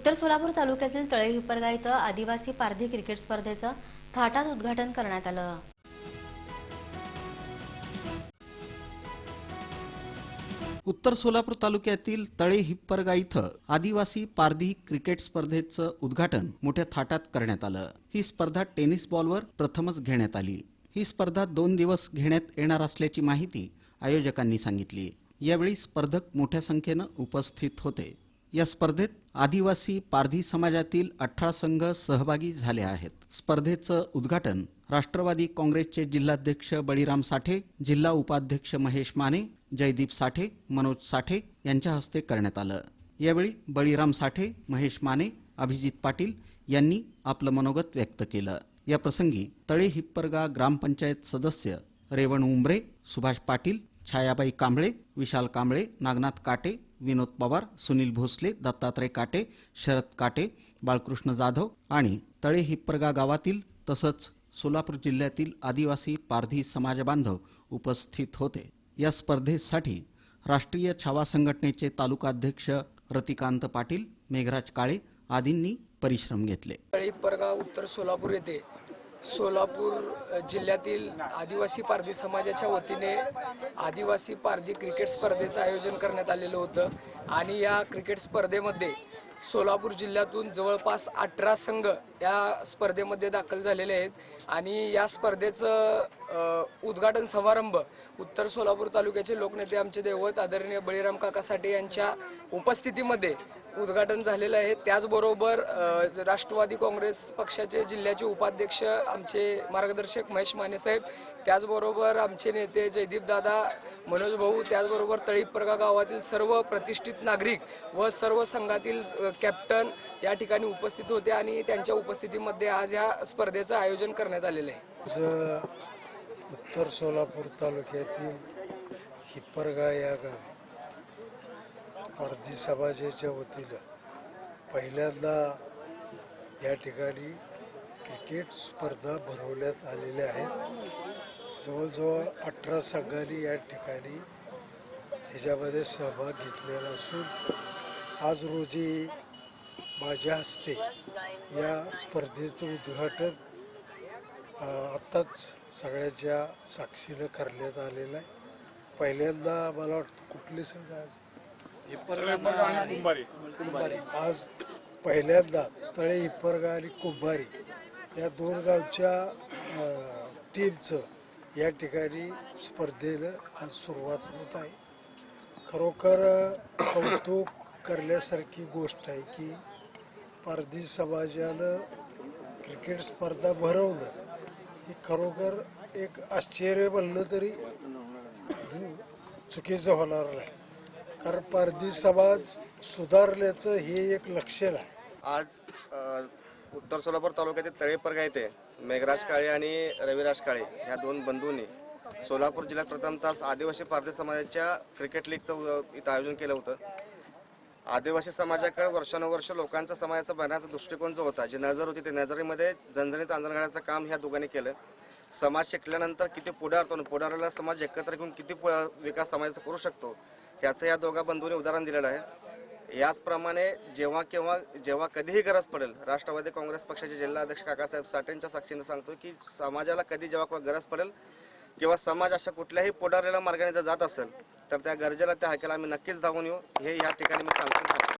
उत्तर सोलापूर तालुक्यातील तळेहिप्परगाई इथं आदिवासी पारधी क्रिकेट स्पर्धेचं थाटात उद्घाटन करण्यात आलं. उत्तर सोलापूर तालुक्यातील तळे हिप्परगा इथं आदिवासी पारधी क्रिकेट स्पर्धेचं उद्घाटन मोठ्या थाटात करण्यात आलं. ही स्पर्धा टेनिस बॉलवर प्रथमच घेण्यात आली. ही स्पर्धा दोन दिवस घेण्यात येणार असल्याची माहिती आयोजकांनी सांगितली. यावेळी स्पर्धक मोठ्या संख्येनं उपस्थित होते. या स्पर्धेत आदिवासी पारधी समाजातील अठरा संघ सहभागी झाले आहेत. स्पर्धेचं उद्घाटन राष्ट्रवादी काँग्रेसचे जिल्हाध्यक्ष बळीराम साठे जिल्हा उपाध्यक्ष महेश माने जयदीप साठे मनोज साठे यांच्या हस्ते करण्यात आलं. यावेळी बळीराम साठे महेश माने अभिजित पाटील यांनी आपलं मनोगत व्यक्त केलं. या प्रसंगी तळे हिप्परगा ग्रामपंचायत सदस्य रेवण उंबरे सुभाष पाटील छायाबाई कांबळे विशाल कांबळे नागनाथ काटे विनोद पवार सुनील भोसले दत्तात्रय काटे शरद काटे बाळकृष्ण जाधव आणि तळे हिप्परगा गावातील तसंच सोलापूर जिल्ह्यातील आदिवासी पारधी समाजबांधव उपस्थित होते. या स्पर्धेसाठी राष्ट्रीय छावा संघटनेचे तालुकाध्यक्ष रतिकांत पाटील मेघराज काळे आदींनी परिश्रम घेतले. परगाव उत्तर सोलापूर येथे सोलापूर जिल्ह्यातील आदिवासी पारधी समाजाच्या वतीने आदिवासी पारधी क्रिकेट स्पर्धेचं आयोजन करण्यात आलेलं होतं. आणि या क्रिकेट स्पर्धेमध्ये सोलापूर जिल्ह्यातून जवळपास अठरा संघ या स्पर्धेमध्ये दाखल झालेले आहेत. आणि या स्पर्धेचं उद्घाटन समारंभ उत्तर सोलापूर तालुक्याचे लोकनेते आमचे दैवत आदरणीय बळीराम काका साठे यांच्या उपस्थितीमध्ये उद्घाटन झालेलं आहे. त्याचबरोबर राष्ट्रवादी काँग्रेस पक्षाचे जिल्ह्याचे उपाध्यक्ष आमचे मार्गदर्शक महेश माने साहेब त्याचबरोबर आमचे नेते जयदीप दादा मनोज भाऊ त्याचबरोबर तळीपरगा गावातील सर्व प्रतिष्ठित नागरिक व सर्व संघातील कॅप्टन या ठिकाणी उपस्थित होते आणि त्यांच्या उपस्थितीमध्ये आज या स्पर्धेचं आयोजन करण्यात आलेलं आहे. उत्तर सोलापूर तालुक्यातील हिप्परगा या गावी पारधी समाजाच्या वतीनं पहिल्यांदा या ठिकाणी क्रिकेट स्पर्धा भरवण्यात आलेल्या आहेत. जवळजवळ अठरा संघांनी या ठिकाणी ह्याच्यामध्ये सहभाग घेतलेला असून आज रोजी माझ्या हस्ते या स्पर्धेचं उद्घाटन आत्ताच सगळ्याच्या साक्षीनं करण्यात आलेलं आहे. पहिल्यांदा मला वाटतं कुठले संघ आज? आज पहिल्यांदा तळे हिप्परगा आणि कुंभारी या दोन गावच्या टीमचं या ठिकाणी स्पर्धेनं आज सुरुवात होत आहे. खरोखर कौतुक करण्यासारखी गोष्ट आहे की पारधी समाजानं क्रिकेट स्पर्धा भरवणं ही खरोखर एक आश्चर्य बनलं तरी चुकीचं होणार नाही. कारण पारधी समाज सुधारल्याचं हे एक लक्षण आहे. आज अ, उत्तर सोलापूर तालुक्यातील तळेपरगा येथे मेघराज काळे आणि रविराज काळे ह्या दोन बंधूंनी सोलापूर जिल्ह्यात प्रथमतः आदिवासी पारधी समाजाच्या क्रिकेट लीगचं इथं आयोजन केलं होतं. आदिवासी समाजाकडे वर्षानुवर्ष लोकांचा समाजाचा बघण्याचा दृष्टिकोन जो होता जी नजर होती ते नजरेमध्ये जनजणीत आंदोलन काम ह्या दोघांनी केलं. समाज शिकल्यानंतर किती पुढे आरतो आणि पुढे आलेला समाज एकत्र घेऊन किती विकास समाजाचा करू शकतो याचं या दोघा बंधूंनी उदाहरण दिलेलं आहे. याचप्रमाणे जेव्हा केव्हा जेव्हा कधीही गरज पडेल राष्ट्रवादी काँग्रेस पक्षाचे जिल्हाध्यक्ष काकासाहेब साठेंच्या साक्षीने सांगतो की समाजाला कधी जेव्हा केव्हा गरज पडेल किंवा समाज अशा कुठल्याही पुढारलेल्या मार्गाने जर जात असेल तर त्या गरजेला त्या हाकेला आम्ही नक्कीच धावून येऊ. हे या ठिकाणी मी सांगतो.